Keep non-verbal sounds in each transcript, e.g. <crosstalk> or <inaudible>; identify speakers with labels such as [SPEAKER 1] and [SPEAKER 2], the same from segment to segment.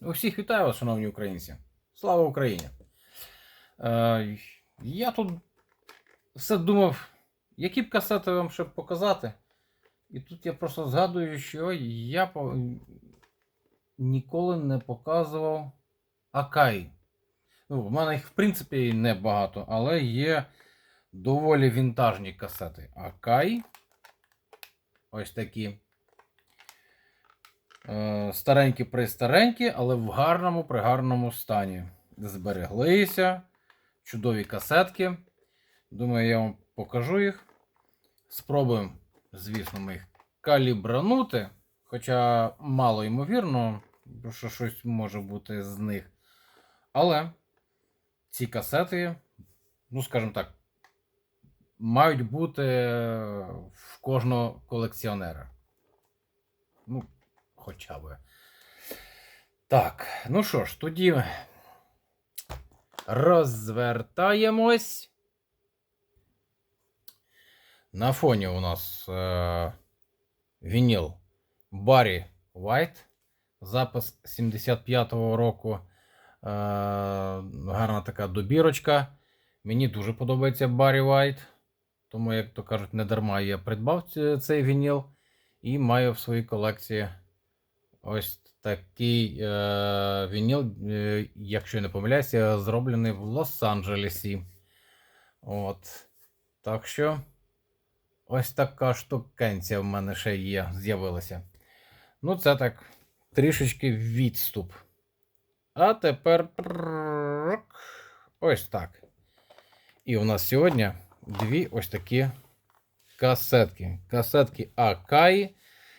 [SPEAKER 1] Усіх вітаю шановні українці. Слава Україні! Е, я тут все думав, які б касети вам ще показати. І тут я просто згадую, що я по... ніколи не показував Акай. Ну, в мене їх, в принципі, небагато, але є доволі вінтажні касети. Акай. Ось такі. Е, Старенькі пристаренькі, але в гарному пригарному стані. Збереглися. Чудові касетки. Думаю, я вам покажу їх. Спробуємо, звісно, ми їх калібранути. Хоча мало ймовірно, що щось може бути з них. Але ці касети, ну, скажімо так, мають бути в кожного колекціонера. Ну, хоча би. Так, ну що ж, тоді розвертаємось. На фоні у нас е, вініл Баррі White. Запис 75-го року. Е, гарна така добірочка. Мені дуже подобається Баррі White. Тому, як то кажуть, не дарма я придбав цей вініл і маю в своїй колекції ось такий е, вініл, е, якщо я не помиляюся, зроблений в Лос-Анджелесі. От. Так що ось така штукенція в мене ще є, з'явилася. Ну, це так, трішечки відступ. А тепер ось так. І у нас сьогодні дві ось такі касетки. Касетки Акаї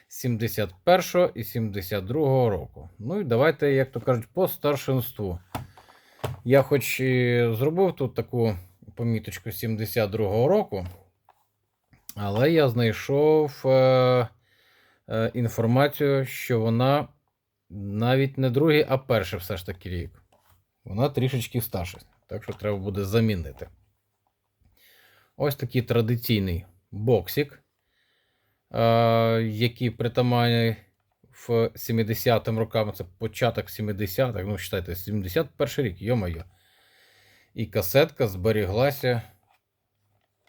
[SPEAKER 1] 71 і 72 року. Ну і давайте, як то кажуть, по старшинству. Я хоч і зробив тут таку поміточку 72 року, але я знайшов е, е, інформацію, що вона навіть не другий, а перший все ж таки рік. Вона трішечки старша. Так що треба буде замінити. Ось такий традиційний боксик, е, який притаманний в 70-м рокам. Це початок 70-х, ну, вважайте, 71 рік, йо-моє. І касетка зберіглася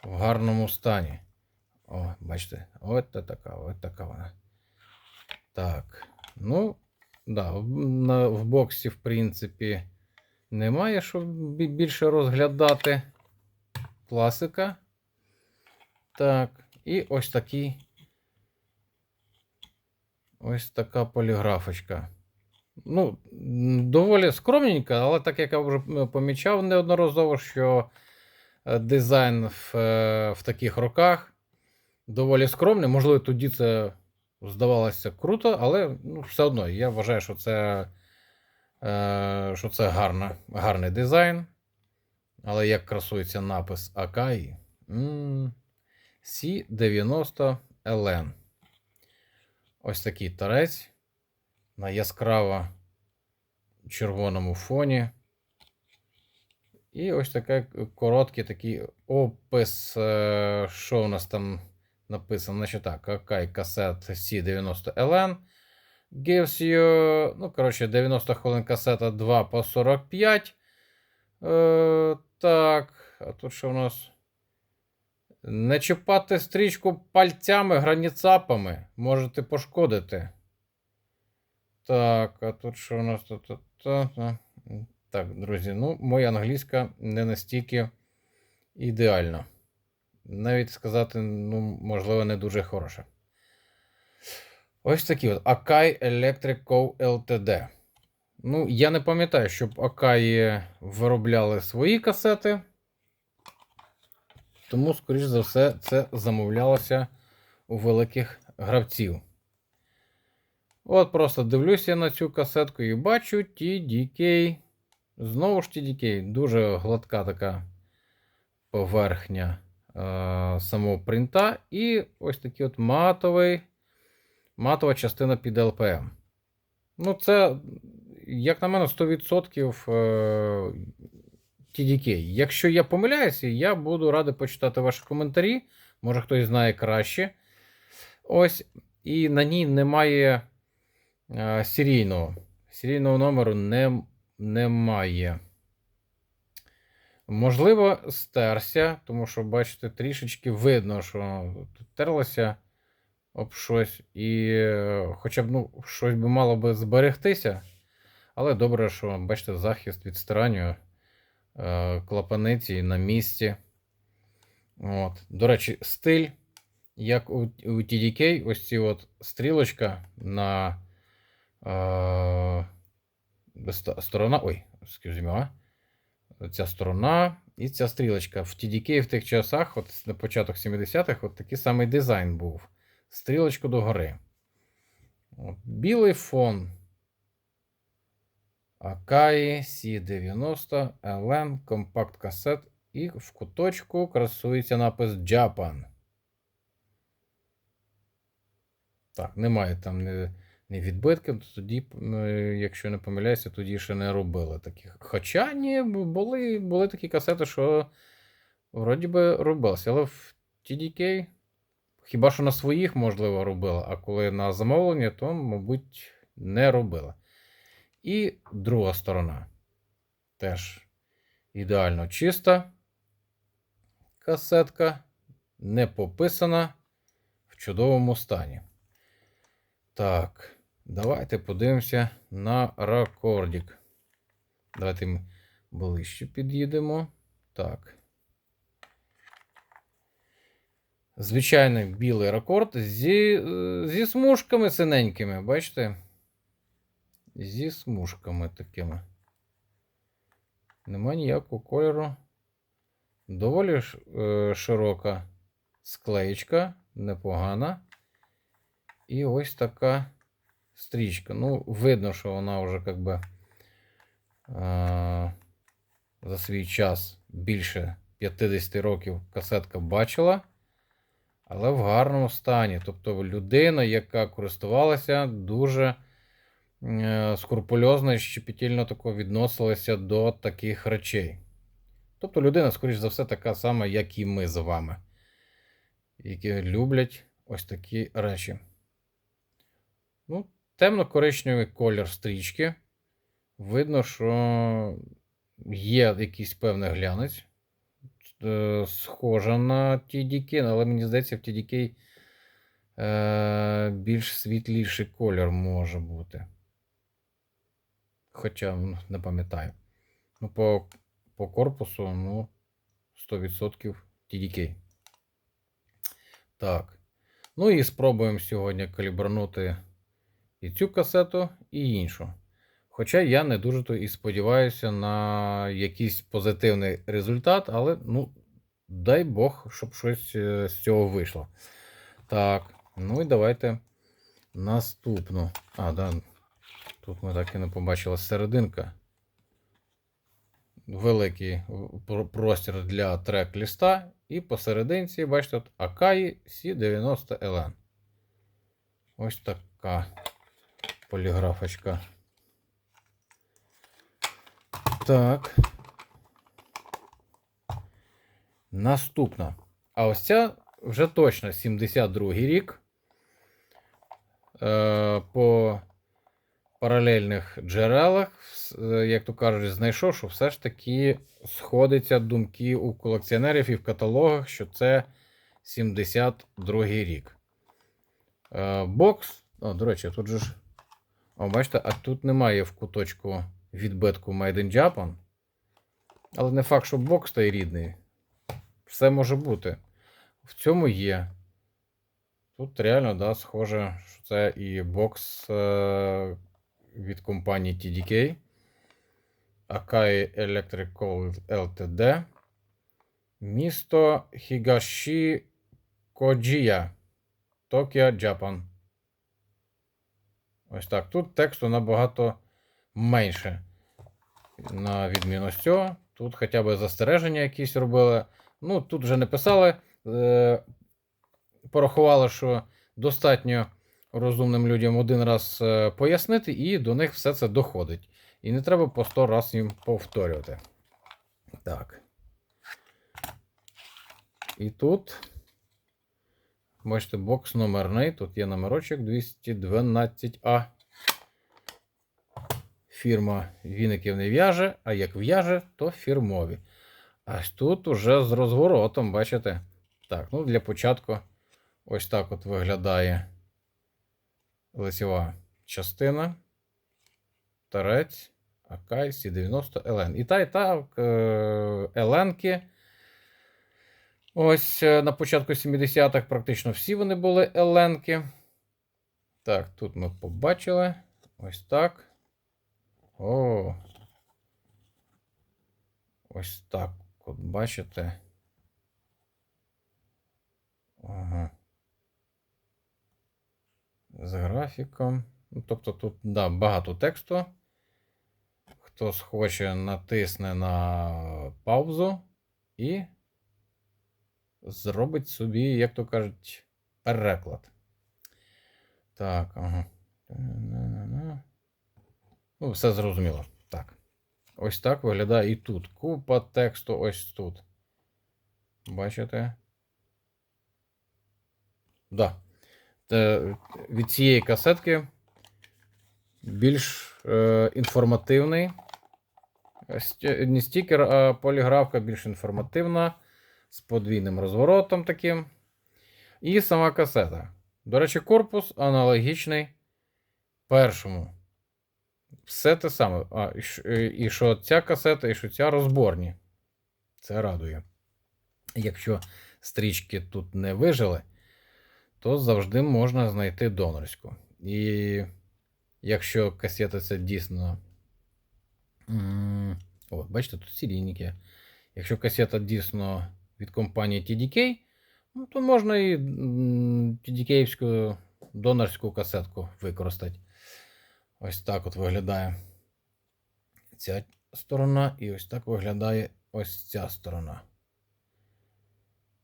[SPEAKER 1] в гарному стані. О, бачите, от така, от така вона. Так. Ну, да, в, на, в боксі, в принципі, немає що більше розглядати. Класика. Так, і ось такий. Ось така поліграфочка. Ну, доволі скромненька, але так як я вже помічав неодноразово, що е, дизайн в, е, в таких роках доволі скромний. Можливо, тоді це здавалося круто, але ну, все одно я вважаю, що це, е, що це гарна, гарний дизайн. Але як красується напис Акаї. м, C90 LN. Ось такий торець на яскраво червоному фоні. І ось такий короткий такий опис, е, що у нас там написано. Значить так, Акай касет C90 LN. Gives you, ну, коротше, 90 хвилин касета 2 по 45. Е, так, а тут що у нас? Не чіпати стрічку пальцями, граніцапами. Можете пошкодити. Так, а тут що у нас тут? тут. Так, друзі, ну, моя англійська не настільки ідеальна. Навіть сказати, ну, можливо, не дуже хороша. Ось такі от Akai Electric Co. Ltd. Ну, я не пам'ятаю, щоб Akai виробляли свої касети. Тому, скоріш за все, це замовлялося у великих гравців. От просто дивлюся на цю касетку і бачу TDK. Знову ж TDK. Дуже гладка така поверхня е, самого принта. І ось такий от матовий, матова частина під LPM. Ну, це, як на мене, 100% е, TDK. Якщо я помиляюся, я буду радий почитати ваші коментарі. Може хтось знає краще. Ось. І на ній немає е, серійного. Серійного номеру не, немає. Можливо, стерся, тому що, бачите, трішечки видно, що тут терлося об щось, і е, хоча б ну, щось би мало би зберегтися. Але добре, що, бачите, захист від стирання е, клапаниці на місці. От. До речі, стиль, як у, TDK, ось ці от стрілочка на е, сторона. Ой, me. Ця сторона і ця стрілочка. В TDK в тих часах, от на початок 70-х, от такий самий дизайн був. Стрілочку догори. От, білий фон. Akai C90 LN компакт касет. І в куточку красується напис Japan. Так, немає там ні, ні відбитків. Тоді, е, якщо не помиляюся, тоді ще не робили таких. Хоча ні, були, були такі касети, що вроді би робилися. Але в TDK хіба що на своїх, можливо, робила, а коли на замовлення, то, мабуть, не робила. І друга сторона. Теж ідеально чиста касетка, не пописана в чудовому стані. Так, давайте подивимося на ракордик. Давайте ми ближче під'їдемо. Так. Звичайний білий ракорд зі, е, зі смужками синенькими, бачите? Зі смужками такими. Нема ніякого кольору. Доволі е, широка склеєчка, непогана. І ось така стрічка. Ну, видно, що вона вже як би е, за свій час більше 50 років касетка бачила, але в гарному стані. Тобто людина, яка користувалася, дуже скрупульозно і щепетільно тако відносилася до таких речей. Тобто людина, скоріш за все, така сама, як і ми з вами, які люблять ось такі речі. Ну, темно-коричневий колір стрічки. Видно, що є якийсь певний глянець. Е, Схожа на TDK, але мені здається, в TDK е, більш світліший колір може бути. Хоча ну, не пам'ятаю. Ну, по, по корпусу, ну, 100% TDK. Так. Ну і спробуємо сьогодні калібранути і цю касету, і іншу. Хоча я не дуже то і сподіваюся на якийсь позитивний результат, але ну, дай Бог, щоб щось е, з цього вийшло. Так, ну і давайте наступну. А, да, тут ми так і не побачили серединка. Великий простір для трек-ліста. І посерединці, бачите, Akai C90LN. Ось така поліграфочка. Так. Наступна. А ось ця вже точно 72-й рік. Е, по паралельних джерелах, е, як то кажуть, знайшов, що все ж таки сходиться думки у колекціонерів і в каталогах, що це 72-й рік. Е, бокс. О, до речі, тут же ж. О, бачите, а тут немає в куточку відбитку Made in Japan. Але не факт, що бокс той рідний. Все може бути. В цьому є. Тут реально, да, схоже, що це і бокс е- від компанії TDK. Akai Electrical Ltd. Місто Хігаші Коджія. Токіо, Джапан. Ось так. Тут тексту набагато менше. На відміну з цього. Тут хоча б застереження якісь робили. Ну, тут вже не писали. Е, порахували, що достатньо розумним людям один раз е, пояснити, і до них все це доходить. І не треба по 100 раз їм повторювати. Так. І тут. Бачите, бокс номерний. Тут є номерочок 212А. фірма віників не в'яже, а як в'яже, то фірмові. Аж тут уже з розворотом, бачите? Так, ну для початку ось так от виглядає лицева частина. Тарець, Акай, Сі90, ЛН. І та, і та е, Еленки. Ось е, на початку 70-х практично всі вони були Еленки. Так, тут ми побачили. Ось так. О. Ось так. От бачите. Ага. З графіком. Ну, тобто тут, да, багато тексту. Хто схоче, натисне на паузу і зробить собі, як то кажуть, переклад. Так, ага. Ну, все зрозуміло. Так. Ось так виглядає і тут. Купа тексту ось тут. Бачите? Да. Те, від цієї касетки більш е, інформативний. Не стікер, а поліграфка більш інформативна, з подвійним розворотом таким. І сама касета. До речі, корпус аналогічний першому. Все те саме. А, е, і що ця касета, і що ця розборні. Це радує. Якщо стрічки тут не вижили, то завжди можна знайти донорську. І якщо касета це дійсно. О, бачите, тут серійники. Якщо касета дійсно від компанії TDK, ну, то можна і TDK-івську донорську касетку використати. Ось так от виглядає ця сторона, і ось так виглядає ось ця сторона.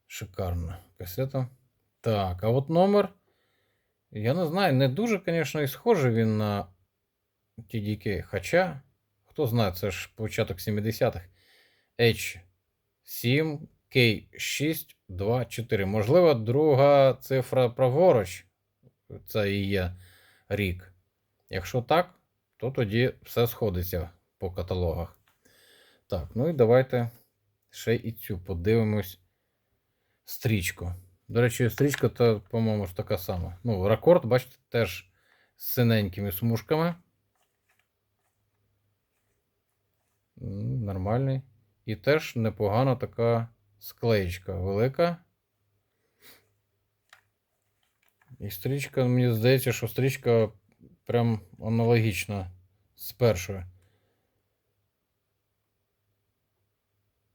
[SPEAKER 1] Шикарна касета. Так, а от номер. Я не знаю, не дуже, звісно, і схожий він на TDK. Хоча, хто знає, це ж початок 70-х. H7, K6, 2, 4. Можливо, друга цифра праворуч. Це і є рік. Якщо так, то тоді все сходиться по каталогах. Так, ну і давайте ще і цю подивимось стрічку. До речі, стрічка, то, по-моєму, ж така сама. Ну, рекорд, бачите, теж з синенькими смужками. Нормальний. І теж непогана така склеєчка велика. І стрічка, мені здається, що стрічка прям аналогічна з першою.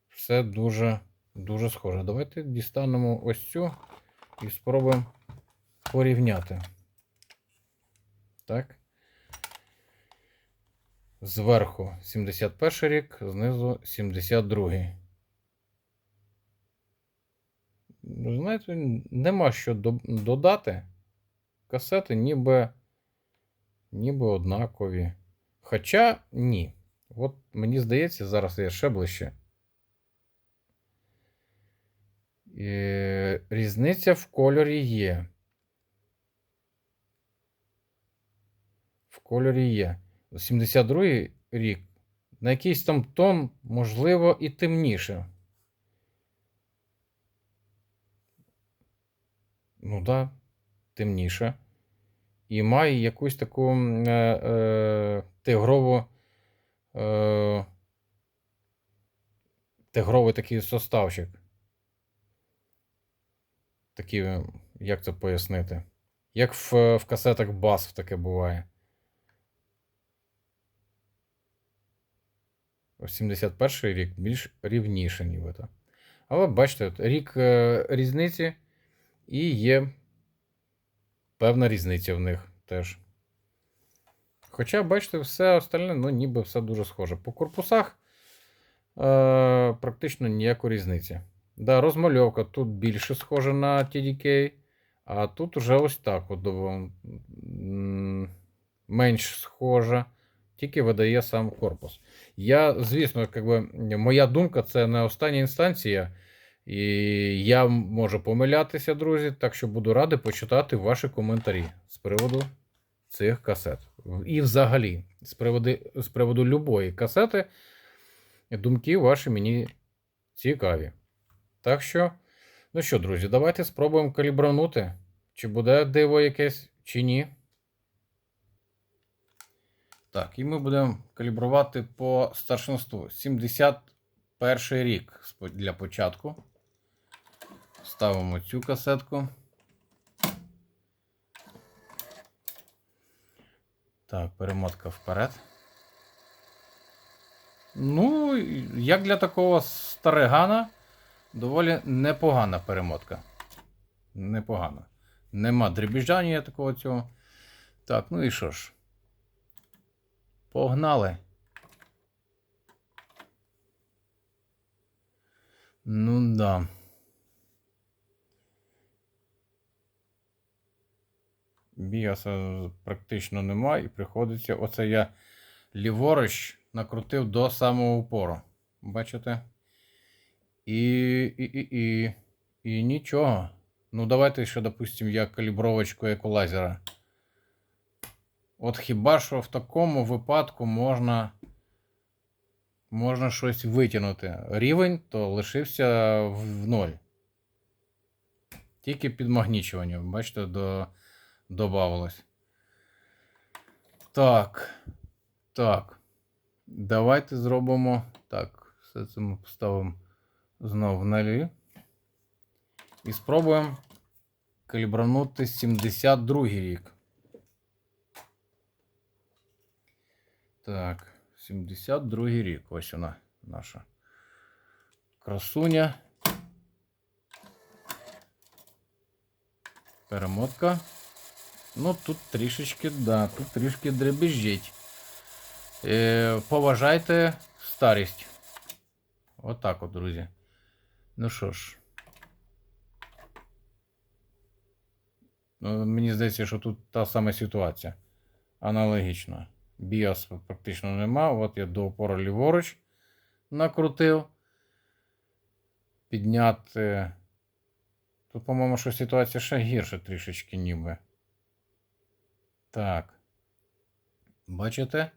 [SPEAKER 1] Все дуже, дуже схоже. Давайте дістанемо ось цю і спробуємо порівняти. Так. Зверху 71 рік, знизу 72. Ну, Знаєте, нема що додати. Касети ніби, ніби однакові. Хоча ні. От мені здається, зараз я ще ближче. Е, Різниця в кольорі є. В кольорі є. 72 рік. На якийсь там тон, можливо, і темніше. Ну да, темніше. І має якусь таку е, е, тигрову. Е, тигровий такий составчик. Такі, як це пояснити? Як в, в касетах бас таке буває. Ось 71 рік більш рівніше, нібито. Але бачите, от рік е, різниці і є певна різниця в них теж. Хоча, бачите, все остальне, ну, ніби все дуже схоже. По корпусах е, практично ніякої різниці. Да, розмальовка тут більше схожа на TDK, а тут уже ось так. От, менш схожа, тільки видає сам корпус. Я, звісно, как би, моя думка це не остання інстанція. І я можу помилятися, друзі, так що буду радий почитати ваші коментарі з приводу цих касет. І взагалі, з приводу, з приводу любої касети, думки ваші мені цікаві. Так що, ну що, друзі, давайте спробуємо калібранути, чи буде диво якесь, чи ні. Так, і ми будемо калібрувати по старшинству. 71 рік для початку. Ставимо цю касетку. Так, перемотка вперед. Ну, як для такого старигана, доволі непогана перемотка. Непогана. Нема дребіжання такого цього. Так, ну і що ж. Погнали. Ну да. Біаса практично нема, і приходиться. Оце я ліворуч накрутив до самого упору. Бачите? І, і, і, і, і нічого. Ну, давайте ще, допустимо, я калібровочку еколайзера. От хіба що в такому випадку можна, можна щось витягнути. Рівень то лишився в ноль. Тільки підмагнічування, бачите, до, добавилось. Так. Так. Давайте зробимо. Так, все це ми поставимо знову в нолі. І спробуємо калібранути 72 рік. Так, 72 рік. Ось вона наша красуня. Перемотка. Ну, тут трішечки, да, тут трішки дребіжить. Е, поважайте старість. Отак от, друзі. Ну що ж. Ну, мені здається, що тут та сама ситуація. Аналогічна. Біос практично нема. От я до опору ліворуч накрутив. Підняти. Тут, по-моєму, що ситуація ще гірша трішечки ніби. Так. Бачите?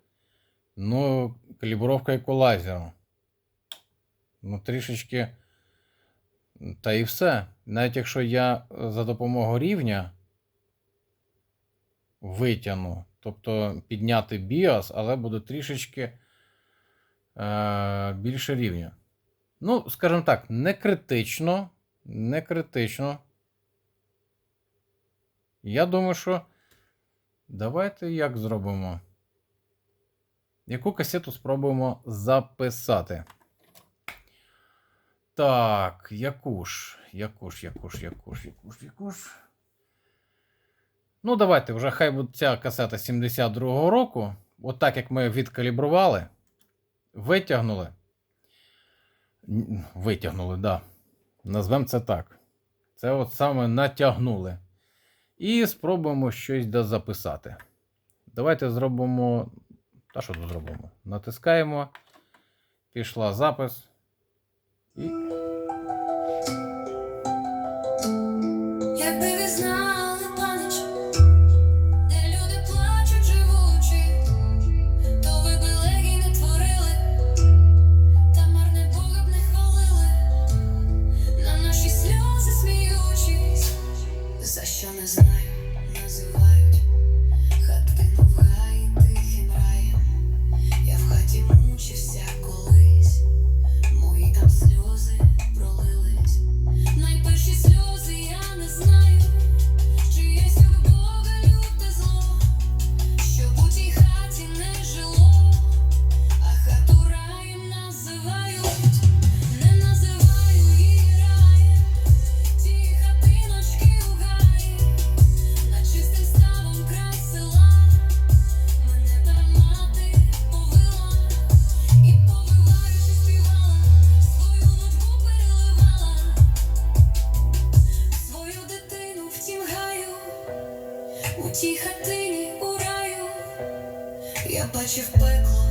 [SPEAKER 1] Ну, калібровка еколайзеру. Ну, трішечки. Та і все. Навіть якщо я за допомогою рівня витягну, тобто підняти BIOS, але буде трішечки е, більше рівня. Ну, скажімо так, не критично. Не критично. Я думаю, що. Давайте як зробимо. Яку касету спробуємо записати? Так, яку ж, яку ж, яку ж, яку ж, яку ж, яку ж. Ну, давайте вже хай буде ця касета 72-го року. От так як ми відкалібрували, витягнули. Витягнули, да. Назвемо це так. Це от саме натягнули. І спробуємо щось дозаписати. Давайте зробимо. Та що тут зробимо? Натискаємо. Пішла запис. І
[SPEAKER 2] тій хатині у раю, я бачив пекло,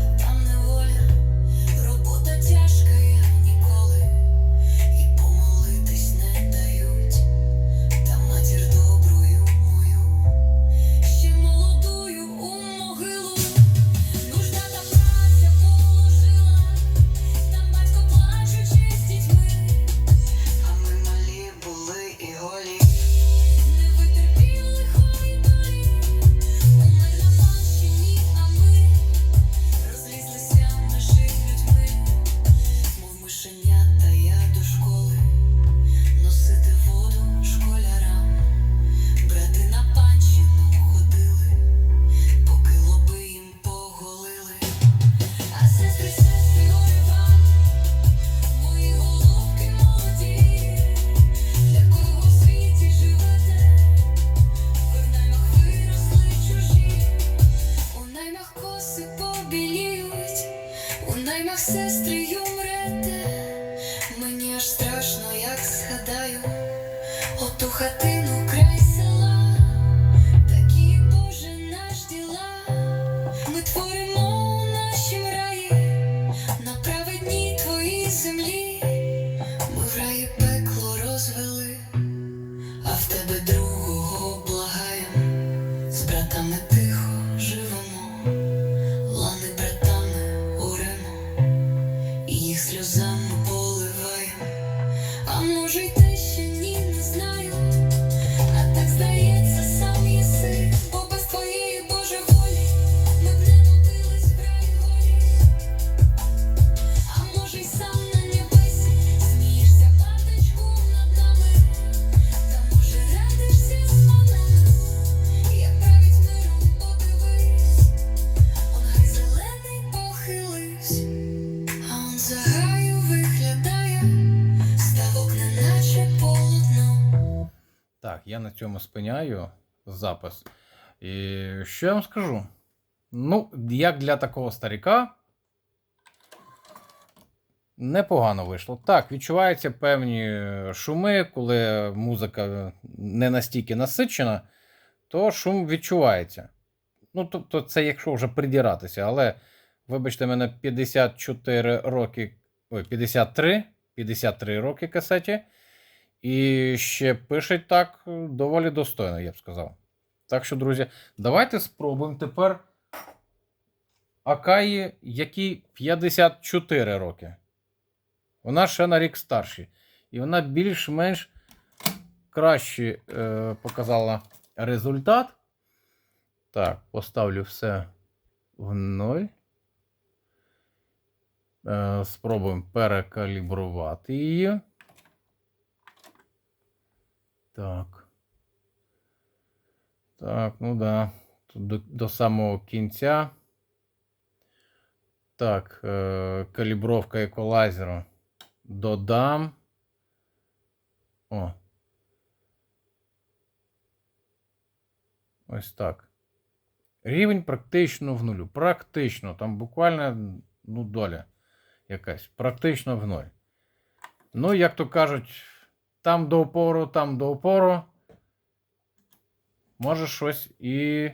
[SPEAKER 2] на
[SPEAKER 1] цьому спиняю запис. І що я вам скажу? Ну, як для такого старіка, непогано вийшло. Так, відчуваються певні шуми, коли музика не настільки насичена, то шум відчувається. Ну, тобто, це якщо вже придіратися, але, вибачте мене, 54 роки, ой, 53, 53 роки касеті. І ще пишуть так е, доволі достойно, я б сказав. Так що, друзі, давайте спробуємо тепер Акаї, якій 54 роки. Вона ще на рік старші. І вона більш-менш краще е, показала результат. Так, поставлю все в ноль. Е, спробуємо перекалібрувати її. Так. Так, ну да. Тут до, до самого кінця. Так, е, калібровка еквалайзера додам. О. Ось так. Рівень практично в нулю. Практично. Там буквально ну, доля якась. Практично в ноль. Ну, як то кажуть, там до опору, там до опору. Може щось і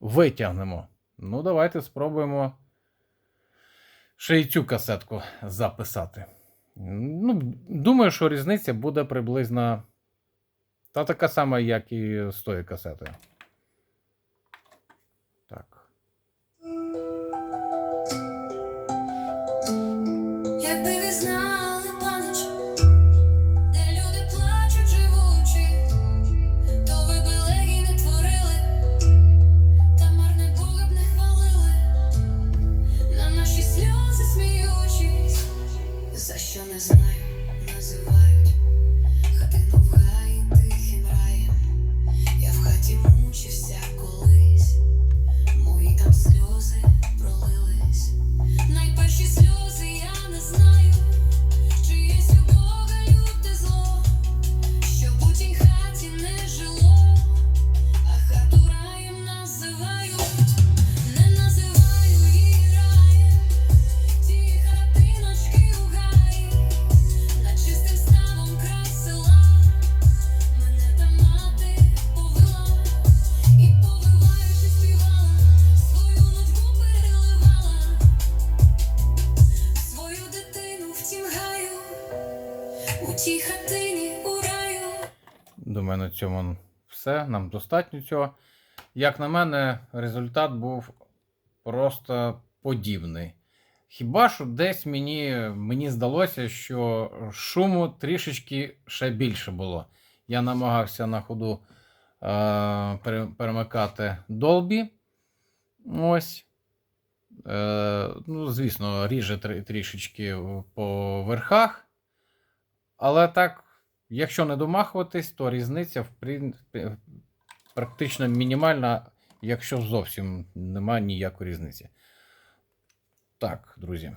[SPEAKER 1] витягнемо. Ну, давайте спробуємо ще й цю касетку записати. Ну, думаю, що різниця буде приблизно та така сама, як і з тої касети.
[SPEAKER 2] У тій хатині у раю.
[SPEAKER 1] Думаю, на цьому все. Нам достатньо цього. Як на мене, результат був просто подібний. Хіба що десь мені, мені здалося, що шуму трішечки ще більше було. Я намагався на ходу е, перемикати долбі. Ось. Е, ну, звісно, ріже трішечки по верхах. Але так, якщо не домахуватись, то різниця в принципі, практично мінімальна, якщо зовсім немає ніякої різниці. Так, друзі.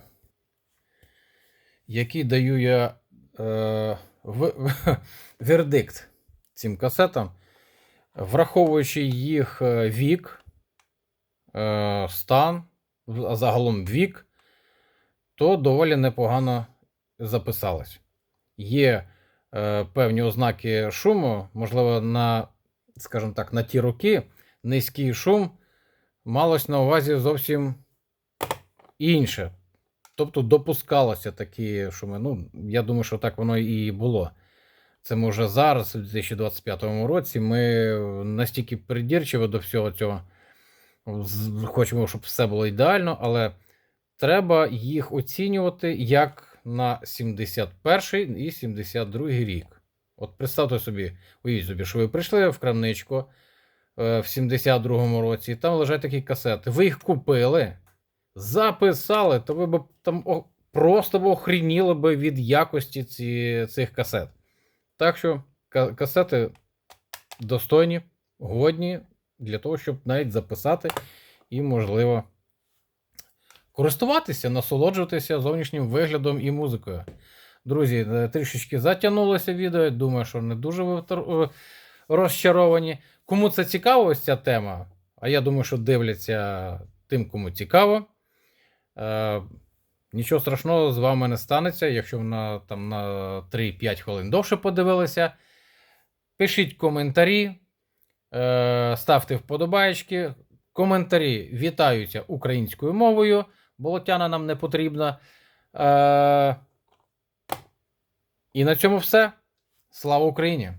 [SPEAKER 1] Який даю я е, <laughs> вердикт цим касетам, враховуючи їх е, вік, е, стан, а загалом вік, то доволі непогано записалось. Є е, певні ознаки шуму, можливо, на, скажімо так, на ті роки низький шум малось на увазі зовсім інше. Тобто допускалося такі шуми. Ну, я думаю, що так воно і було. Це ми вже зараз, у 2025 році, ми настільки придірчиво до всього цього хочемо, щоб все було ідеально, але треба їх оцінювати як на 71 і 72 рік. От представте собі, уявіть собі, що ви прийшли в крамничку е, в 72-му році, і там лежать такі касети. Ви їх купили, записали, то ви б там просто б охреніли би від якості ці, цих касет. Так що касети достойні, годні для того, щоб навіть записати і, можливо, користуватися, насолоджуватися зовнішнім виглядом і музикою. Друзі, е, трішечки затягнулося відео. Думаю, що не дуже е, розчаровані. Кому це цікаво, ось ця тема, а я думаю, що дивляться тим, кому цікаво. Е, нічого страшного з вами не станеться, якщо на, там, на 3-5 хвилин довше подивилися. Пишіть коментарі, е, ставте вподобайки. Коментарі вітаються українською мовою. Болотяна нам не потрібна. Е, і на цьому все. Слава Україні!